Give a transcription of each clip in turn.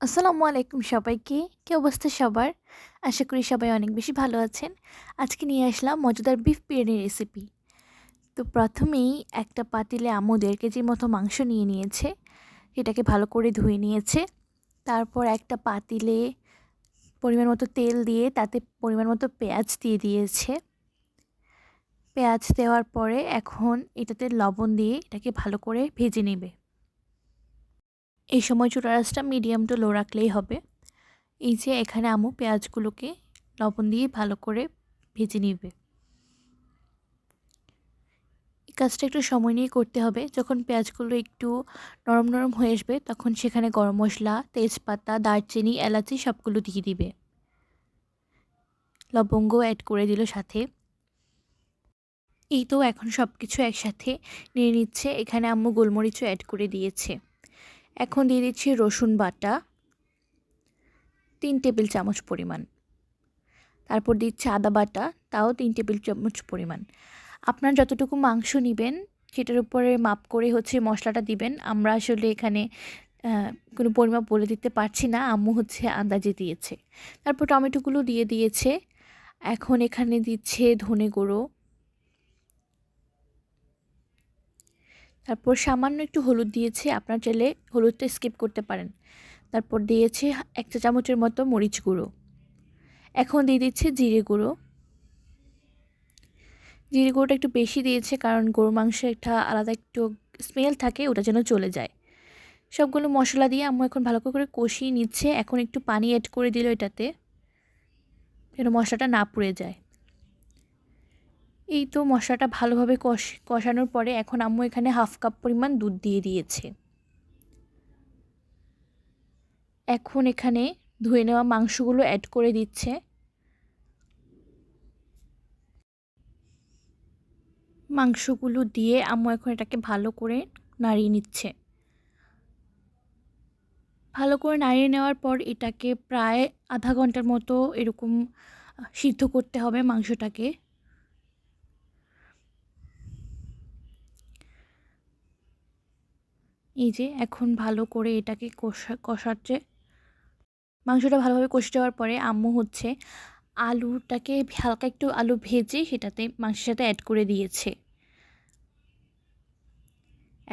আসসালামু আলাইকুম সবাইকে। কী অবস্থা সবার? আশা করি সবাই অনেক বেশি ভালো আছেন। আজকে নিয়ে আসলাম মজাদার বিফ বিরিয়ানি রেসিপি তো প্রথমেই একটা পাতিলে আম্মু দেড় কেজির মতো মাংস নিয়ে নিয়েছে। এটাকে ভালো করে ধুয়ে নিয়েছে। তারপর একটা পাতিলে পরিমাণ মতো তেল দিয়ে তাতে পরিমাণ মতো পেঁয়াজ দিয়ে দিয়েছে। পেঁয়াজ দেওয়ার পরে এখন এটাতে লবণ দিয়ে এটাকে ভালো করে ভেজে নেবে। এই সময় চুলা রাসটা মিডিয়াম টু লো রাখলেই হবে। এই যে এখানে আমু পেঁয়াজগুলোকে লবণ দিয়ে ভালো করে ভেজে নিবে। এই কাজটা একটু সময় নিয়ে করতে হবে। যখন পেঁয়াজগুলো একটু নরম নরম হয়ে আসবে, তখন সেখানে গরম মশলা, তেজপাতা, দারচিনি, এলাচি সবগুলো দিয়ে দিবে। লবঙ্গ অ্যাড করে দিল সাথে। এই তো এখন সব কিছু একসাথে নিয়ে নিচ্ছে। এখানে আম্মু গোলমরিচও অ্যাড করে দিয়েছে। এখন দিয়ে দিচ্ছি রসুন বাটা, তিন টেবিল চামচ পরিমাণ। তারপর দিচ্ছি আদা বাটা, তাও তিন টেবিল চামচ পরিমাণ। আপনার যতটুকু মাংস নেবেন, সেটার উপরে মাপ করে হচ্ছে মশলাটা দিবেন। আমরা আসলে এখানে কোনো পরিমাপ বলে দিতে পারছি না। আম্মু হচ্ছে আন্দাজে দিয়েছে। তারপর টমেটোগুলো দিয়ে দিয়েছে। এখন এখানে দিচ্ছে ধনে গুঁড়ো। তারপর সামান্য একটু হলুদ দিয়েছি, আপনার চাইলে হলুদটা স্কিপ করতে পারেন। তারপর দিয়েছি এক চা চামচের মতো মরিচ গুঁড়ো। এখন দিয়ে দিচ্ছে জিরে গুঁড়ো। জিরে গুঁড়োটা একটু বেশি দিয়েছে কারণ গরু মাংস একটা আলাদা একটু স্মেল থাকে, ওটা যেন চলে যায়। সবগুলো মশলা দিয়ে আম্মু এখন ভালো করে কষিয়ে নিচ্ছে। এখন একটু পানি অ্যাড করে দিল এটাতে, যেন মশলাটা না পুড়ে যায়। এই তো মশলাটা ভালোভাবে কষ, কষানোর পরে এখন আম্মু এখানে হাফ কাপ পরিমাণ দুধ দিয়ে দিয়েছে। এখন এখানে ধুয়ে নেওয়া মাংসগুলো অ্যাড করে দিচ্ছে। মাংসগুলো দিয়ে আম্মু এখন এটাকে ভালো করে নাড়িয়ে নিচ্ছে। ভালো করে নাড়িয়ে নেওয়ার পর এটাকে প্রায় আধা ঘণ্টার মতো এরকম সিদ্ধ করতে হবে মাংসটাকে। এই যে, এখন ভালো করে এটাকে কষা কষাচ্ছে মাংসটা ভালোভাবে কষে যাওয়ার পরে আম্মু হচ্ছে আলুটাকে হালকা একটু আলু ভেজে সেটাতে মাংসের সাথে অ্যাড করে দিয়েছে।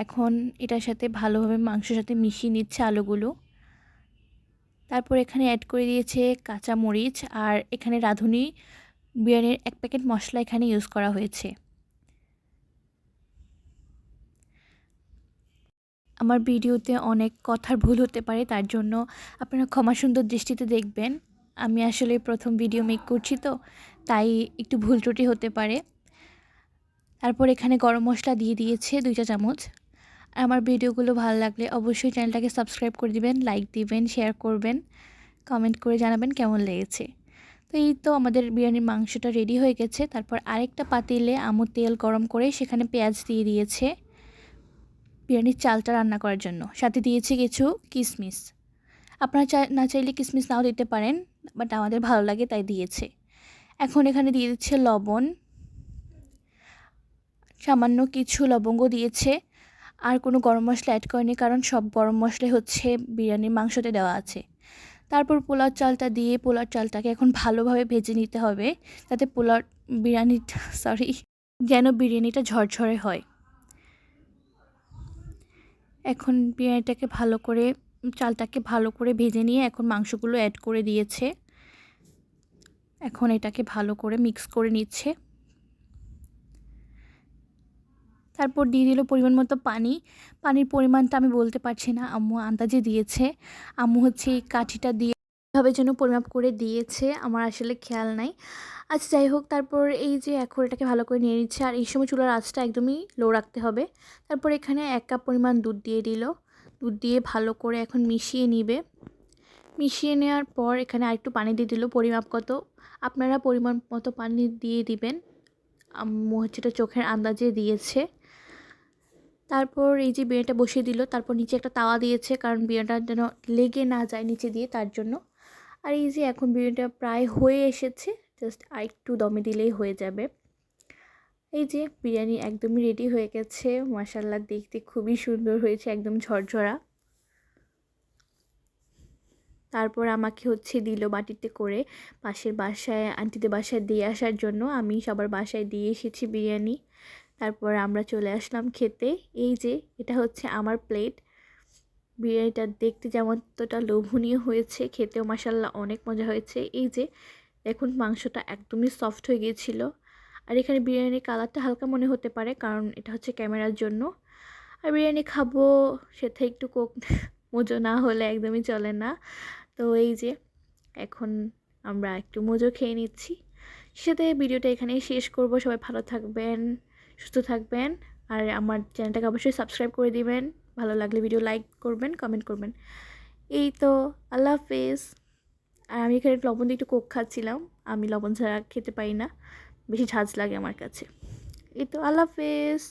এখন এটার সাথে ভালোভাবে মাংসের সাথে মিশিয়ে নিচ্ছে আলুগুলো। তারপর এখানে অ্যাড করে দিয়েছে কাঁচা মরিচ আর এখানে রাঁধুনি বিরিয়ানির এক প্যাকেট মশলা এখানে ইউজ করা হয়েছে। আমার ভিডিওতে অনেক কথার ভুল হতে পারে, তার জন্য আপনারা ক্ষমা সুন্দর দৃষ্টিতে দেখবেন। আমি আসলে প্রথম ভিডিও মেক করছি তো, তাই একটু ভুল ত্রুটি হতে পারে। তারপর এখানে গরম মশলা দিয়ে দিয়েছে দুইটা চামচ। আমার ভিডিওগুলো ভালো লাগলে অবশ্যই চ্যানেলটাকে সাবস্ক্রাইব করে দিবেন লাইক দিবেন শেয়ার করবেন কমেন্ট করে জানাবেন কেমন লেগেছে। তো এই তো আমাদের বিরিয়ানির মাংসটা রেডি হয়ে গেছে। তারপর আরেকটা পাতিলে আমু তেল গরম করে সেখানে পেঁয়াজ দিয়ে দিয়েছে। বিরিয়ানির চালটা রান্না করার জন্য। সাথে দিয়েছি কিছু কিশমিশ আপনারা চা, না চাইলে কিশমিশ নাও দিতে পারেন, বাট আমাদের ভালো লাগে তাই দিয়েছে। এখন এখানে দিয়ে দিচ্ছে লবণ। সামান্য কিছু লবঙ্গ দিয়েছে। আর কোনো গরম মশলা অ্যাড করেনি, কারণ সব গরম মশলাই হচ্ছে বিরিয়ানির মাংসতে দেওয়া আছে। তারপর পোলাও চালটা দিয়ে পোলাও চালটাকে এখন ভালোভাবে ভেজে নিতে হবে, যাতে পোলাও বিরিয়ানিটা সরি যেন বিরিয়ানিটা ঝরঝরে হয়। এখন বিরিয়ানিটাকে ভালো করে, চালটাকে ভালো করে ভেজে নিয়ে এখন মাংসগুলো অ্যাড করে দিয়েছে। এখন এটাকে ভালো করে মিক্স করে নিচ্ছে। তারপর দিয়ে দিল পরিমাণ মতো পানি। পানির পরিমাণটা আমি বলতে পারছি না, আম্মু আন্দাজে দিয়েছে। আম্মু হচ্ছে এই কাঠিটা দিয়ে ভাবে যেন পরিমাপ করে দিয়েছে, আমার আসলে খেয়াল নাই। আচ্ছা যাই হোক, তারপর এই যে এখন এটাকে ভালো করে নিয়ে নিচ্ছে, আর এই সময় চুলার আঁচটা একদমই লো রাখতে হবে। তারপর এখানে এক কাপ পরিমাণ দুধ দিয়ে দিল। দুধ দিয়ে ভালো করে এখন মিশিয়ে নিবে। মিশিয়ে নেওয়ার পর এখানে আরেকটু পানি দিয়ে দিল পরিমাপ কত আপনারা পরিমাণ মতো পানি দিয়ে দিবেন। আম্মু হচ্ছে চোখের আন্দাজে দিয়েছে। তারপর এই যে বিয়েটা বসিয়ে দিল, তারপর নিচে একটা তাওয়া দিয়েছে, কারণ বিয়েটা যেন লেগে না যায় নিচে দিয়ে, তার জন্য। আর এই যে এখন বিরিয়ানিটা প্রায় হয়ে এসেছে জাস্ট আরেকটু দমে দিলেই হয়ে যাবে। এই যে বিরিয়ানি একদমই রেডি হয়ে গেছে মাসাল্লা দেখতে খুবই সুন্দর হয়েছে, একদম ঝরঝরা। তারপর আমাকে হচ্ছে দিল বাটিতে করে পাশের বাসায়, আন্টিদের বাসায় দিয়ে আসার জন্য। আমি সবার বাসায় দিয়ে এসেছি বিরিয়ানি। তারপর আমরা চলে আসলাম খেতে। এই যে এটা হচ্ছে আমার প্লেট বিরিয়ানিটা দেখতে যেমনতটা লোভনীয় হয়েছে, খেতেও মাসাল্লাহ অনেক মজা হয়েছে। এই যে দেখুন মাংসটা একদমই সফট হয়ে গিয়েছিল। আর এখানে বিরিয়ানির কালারটা হালকা মনে হতে পারে, কারণ এটা হচ্ছে ক্যামেরার জন্য। আর বিরিয়ানি খাব সেটা একটু কোক মজো না হলে একদমই চলে না। তো এই যে, এখন আমরা একটু মজো খেয়ে নিচ্ছি। সাথে ভিডিওটা এখানেই শেষ করব। সবাই ভালো থাকবেন, সুস্থ থাকবেন। আর আমার চ্যানেলটাকে অবশ্যই সাবস্ক্রাইব করে দিবেন। ভালো লাগলে ভিডিও লাইক করবেন কমেন্ট করবেন। এই তো, আল্লাহ হাফেজ। আর আমি এখানে লবণ দিয়ে একটু কোক খাচ্ছিলাম। আমি লবণ ছাড়া খেতে পারি না। বেশি ঝাঁজ লাগে আমার কাছে। এই তো, আল্লাহ হাফেজ।